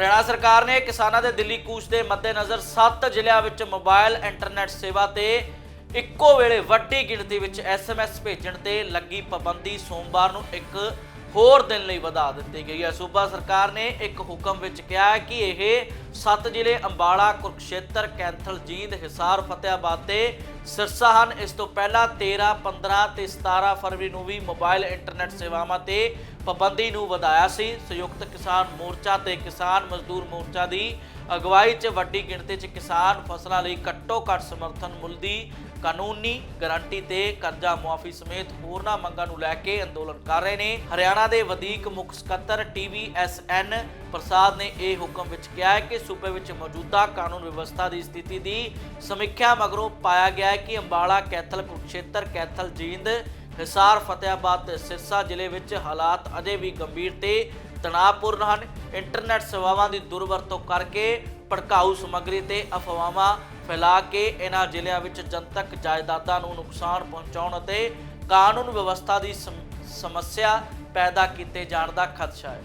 ਹਰਿਆਣਾ ਸਰਕਾਰ ਨੇ ਕਿਸਾਨਾਂ ਦੇ ਦਿੱਲੀ ਕੂਚ ਦੇ ਮੱਦੇਨਜ਼ਰ 7 ਜ਼ਿਲ੍ਹਿਆਂ ਵਿੱਚ ਮੋਬਾਈਲ ਇੰਟਰਨੈਟ ਸੇਵਾ ਤੇ ਇੱਕੋ ਵੇਲੇ ਵੱਡੀ ਗਿਣਤੀ ਵਿੱਚ ਐਸਐਮਐਸ ਭੇਜਣ ਤੇ ਲੱਗੀ ਪਾਬੰਦੀ ਸੋਮਵਾਰ ਨੂੰ ਇੱਕ ਹੋਰ ਦਿਨ ਲਈ ਵਧਾ ਦਿੱਤੀ ਗਈ ਹੈ। ਸੂਬਾ ਸਰਕਾਰ ਨੇ ਇੱਕ ਹੁਕਮ ਵਿੱਚ ਕਿਹਾ ਹੈ ਕਿ ਇਹ ਸੱਤ ਜ਼ਿਲ੍ਹੇ ਅੰਬਾਲਾ, ਕੁਰਕਸ਼ੇਤਰ ਕੈਂਥਲ ਜੀਂਦ ਹਿਸਾਰ ਫਤਿਆਬਾਦ ਤੇ ਸਿਰਸਾ ਹਨ। ਇਸ ਤੋਂ ਪਹਿਲਾਂ 13 15 ਤੇ 17 ਫਰਵਰੀ ਨੂੰ ਵੀ ਮੋਬਾਈਲ ਇੰਟਰਨੈਟ ਸੇਵਾਵਾਂ ਤੇ ਪਾਬੰਦੀ ਨੂੰ ਵਧਾਇਆ ਸੀ। ਸੰਯੁਕਤ ਕਿਸਾਨ ਮੋਰਚਾ ਤੇ ਕਿਸਾਨ ਮਜ਼ਦੂਰ ਮੋਰਚਾ ਦੀ ਅਗਵਾਈ 'ਚ ਵੱਡੀ ਗਿਣਤੀ 'ਚ ਕਿਸਾਨ ਫਸਲਾਂ ਲਈ ਘੱਟੋ ਘੱਟ ਸਮਰਥਨ ਮੁੱਲ ਦੀ ਕਾਨੂੰਨੀ ਗਾਰੰਟੀ ਤੇ ਕਰਜ਼ਾ ਮੁਆਫੀ ਸਮੇਤ ਹੋਰਨਾਂ ਮੰਗਾਂ ਨੂੰ ਲੈ ਕੇ ਅੰਦੋਲਨ ਕਰ ਰਹੇ ਨੇ। ਹਰਿਆਣਾ ਦੇ ਵਧੀਕ ਮੁੱਖ ਸਕੱਤਰ ਟੀਵੀਐਸਐਨ ਪ੍ਰਸਾਦ ਨੇ ਇਹ ਹੁਕਮ ਵਿੱਚ ਕਿਹਾ ਹੈ ਕਿ ਸੂਬੇ ਵਿੱਚ ਮੌਜੂਦਾ ਕਾਨੂੰਨ ਵਿਵਸਥਾ ਦੀ ਸਥਿਤੀ ਦੀ ਸਮੀਖਿਆ ਮਗਰੋਂ ਪਾਇਆ ਗਿਆ ਹੈ ਕਿ ਅੰਬਾਲਾ ਕੈਥਲ ਖੇਤਰ ਕੈਥਲ, ਜੀਂਦ, ਹਿਸਾਰ ਫਤਿਆਬਾਦ ਤੇ ਸਿਰਸਾ ਜ਼ਿਲ੍ਹੇ ਵਿੱਚ ਹਾਲਾਤ ਅਜੇ ਵੀ ਗੰਭੀਰ ਤੇ ਤਣਾਅਪੂਰਨ ਹਨ। ਇੰਟਰਨੈਟ ਸੇਵਾਵਾਂ ਦੀ ਦੁਰਵਰਤੋਂ ਕਰਕੇ ਭੜਕਾਊ ਸਮੱਗਰੀ ਤੇ ਅਫਵਾਹਾਂ ਫੈਲਾ ਕੇ ਇਹਨਾਂ ਜ਼ਿਲ੍ਹਿਆਂ ਵਿੱਚ ਜਨਤਕ ਜਾਇਦਾਦਾਂ ਨੂੰ ਨੁਕਸਾਨ ਪਹੁੰਚਾਉਣ ਅਤੇ ਕਾਨੂੰਨ ਵਿਵਸਥਾ ਦੀ ਸਮੱਸਿਆ ਪੈਦਾ ਕੀਤੇ ਜਾਣ ਦਾ ਖਦਸ਼ਾ ਹੈ।